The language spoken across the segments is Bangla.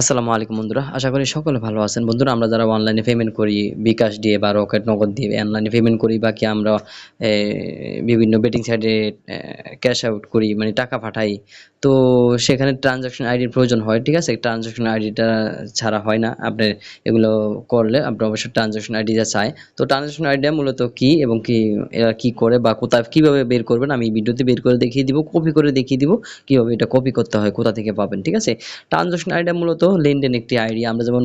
আসসালামু আলাইকুম বন্ধুরা, আশা করি সকলে ভালো আছেন। বন্ধুরা, আমরা যারা অনলাইনে পেমেন্ট করি, বিকাশ দিয়ে বা রকেট নগদ দিয়ে অনলাইনে পেমেন্ট করি, বাকি আমরা বিভিন্ন বেটিং সাইটে ক্যাশ আউট করি মানে টাকা পাঠাই। তো সেখানে ট্রানজাকশন আইডির প্রয়োজন হয়, ঠিক আছে? ট্রানজাকশন আইডিটা ছাড়া হয় না। আপনার এগুলো করলে আপনি অবশ্যই ট্রানজাকশন আইডিটা চাই। তো ট্রানজাকশন আইডিয়া মূলত কি এবং কি, এরা কি করে বা কোথায়, কীভাবে বের করবেন, আমি ভিডিওতে বের করে দেখিয়ে দিব কপি করে দেখিয়ে দিব, কীভাবে এটা কপি করতে হয়, কোথা থেকে পাবেন, ঠিক আছে? ট্রানজাকশন আইডিয়া মূলত লেনদেন একটি আইডি। আমরা যেমন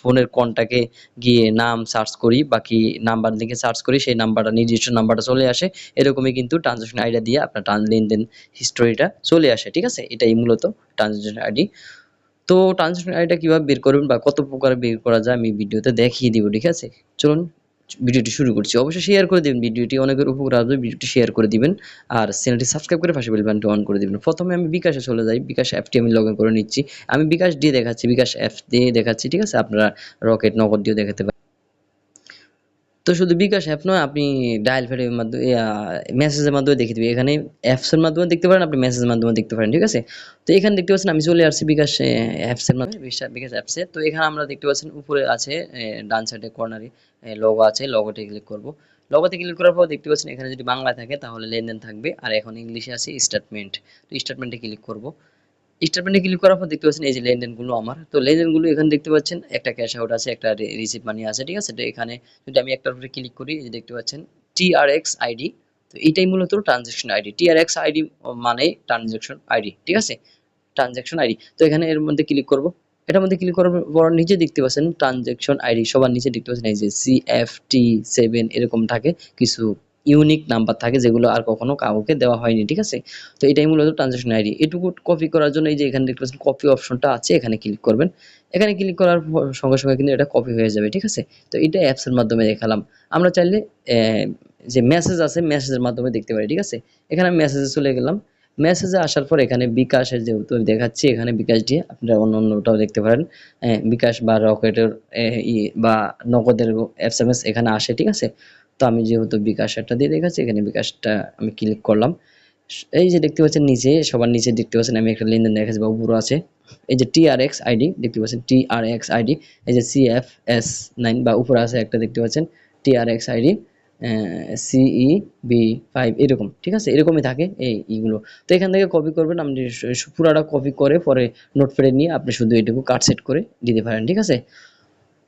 ফোনের কন্টাকে গিয়ে নাম সার্চ করি, বাকি নাম্বার লিখে সার্চ করি, সেই নাম্বারটা, নির্দিষ্ট নাম্বারটা চলে আসে। এরকমই কিন্তু ট্রানজাকশন আইডিয়া দিয়ে আপনার লেনদেন হিস্টোরিটা চলে আসে, ঠিক আছে? এটাই মূলত ট্রানজাকশন আইডি। তো ট্রানজাকশন আইডিটা কীভাবে বের করবেন বা কত প্রকার বের করা যায় আমি ভিডিওতে দেখিয়ে দিব, ঠিক আছে? চলুন ভিডিওটি শুরু করছি। অবশ্যই শেয়ার করে দেবেন ভিডিওটি, অনেকের উপকার আসবে ভিডিওটি শেয়ার করে দিবেন। আর চ্যানেলটি সাবস্ক্রাইব করে পাশে বেলবানটি অন করে দিবেন। প্রথমে আমি বিকাশে চলে যাই। বিকাশ অ্যাপটি আমি লগ ইন করে নিচ্ছি। আমি বিকাশ দিয়ে দেখাচ্ছি, বিকাশ অ্যাপ দিয়ে দেখাচ্ছি, ঠিক আছে? আপনারা রকেট নগদ দিয়ে দেখাতে পারেন। তো শুধু বিকাশ অ্যাপ নয়, আপনি ডায়াল ফেডের মাধ্যমে মেসেজের মাধ্যমে দেখে দিবে। এখানে অ্যাপসের মাধ্যমে দেখতে পারেন, আপনি মেসেজের মাধ্যমে দেখতে পারেন, ঠিক আছে? তো এখানে দেখতে পাচ্ছেন, আমি চলে আসছি বিকাশ অ্যাপসের মাধ্যমে বিকাশ অ্যাপসে তো এখানে আমরা দেখতে পাচ্ছেন, উপরে আছে ডান সাইডে কর্নারে লোগো আছে লোগোতে ক্লিক করব। লোগোতে ক্লিক করার পর দেখতে পাচ্ছেন, এখানে যদি বাংলায় থাকে, তাহলে লেনদেন থাকবে। আর এখন ইংলিশে আছে স্টেটমেন্ট তো স্টেটমেন্টে ক্লিক করব। স্টেটমেন্টে ক্লিক করার পর দেখতে পাচ্ছেন, এই যে লেনদেনগুলো আমার, তো লেনদেনগুলো এখানে দেখতে পাচ্ছেন, একটা ক্যাশ আউট আছে, একটা রিসিভ মানি আছে, ঠিক আছে? তো এখানে যদি আমি একটার উপরে ক্লিক করি, এই যে দেখতে পাচ্ছেন টিআরএক্স আইডি তো এটাই মূলত ট্রানজ্যাকশন আইডি টিআরএক্স আইডি মানে ট্রানজ্যাকশন আইডি ঠিক আছে? ট্রানজ্যাকশন আইডি তো এখানে এর মধ্যে ক্লিক করব, এটার মধ্যে ক্লিক করার পর নিচে দেখতে পাচ্ছেন ট্রানজ্যাকশন আইডি সবার নিচে দেখতে পাচ্ছেন, এই যে সিএফটি সেভেন এরকম থাকে, কিছু ইউনিক নাম্বার থাকে যেগুলো আর কখনো কাউকে দেওয়া হয়নি, ঠিক আছে? তো এটাই মূলত ট্রানজ্যাকশন আইডি এটুকু কপি করার জন্য এই যে এখানে দেখতে পাচ্ছেন কপি অপশনটা আছে, এখানে ক্লিক করবেন। এখানে ক্লিক করার সঙ্গে সঙ্গে কিন্তু এটা কপি হয়ে যাবে, ঠিক আছে? তো এটা অ্যাপসের মাধ্যমে দেখালাম। আমরা চাইলে যে মেসেজ আছে মেসেজের মাধ্যমে দেখতে পারি, ঠিক আছে? এখানে আমি মেসেজে চলে গেলাম। মেসেজে আসার পর এখানে বিকাশের যেহেতু আমি দেখাচ্ছি, এখানে বিকাশ দিয়ে আপনারা অন্য অন্যটাও দেখতে পারেন। বিকাশ বা রকেটের বা নগদের এস এম এস এখানে আসে, ঠিক আছে? তো আমি যেহেতু বিকাশটা দিয়ে দেখাচ্ছি, এখানে বিকাশটা আমি ক্লিক করলাম। এই যে দেখতে পাচ্ছেন নিচে, সবার নিচে দেখতে পাচ্ছেন আমি একটা লেনদেন দেখাচ্ছি বা উপরে আছে। এই যে টিআরএক্স আইডি দেখতে পাচ্ছেন টিআরএক্স আইডি এই যে সিএফএস নাইন বা উপরে আছে একটা দেখতে পাচ্ছেন TRX ID CE B five এরকম, ঠিক আছে? এরকমই থাকে এই ইগুলো তো এখান থেকে কপি করবেন, আপনি পুরাটা কপি করে পরে নোট নোটপ্যাডে নিয়ে আপনি শুধু এটুকু কাট সেট করে দিতে পারেন, ঠিক আছে?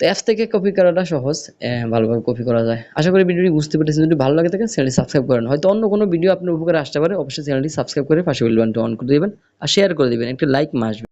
তো অ্যাপস থেকে কপি করাটা সহজ ভালোভাবে কপি করা যায়। আশা করি ভিডিওটি বুঝতে পেরেছেন। যদি ভালো লাগে থাকে চ্যানেলটি সাবস্ক্রাইব করেন হয়তো অন্য কোনো ভিডিও আপনার উপকারে আসতে পারে। অবশ্যই চ্যানেলটি সাবস্ক্রাইব করে পাশে বেল অন করে দেবেন আর শেয়ার করে দেবেন। একটা লাইক মাসবে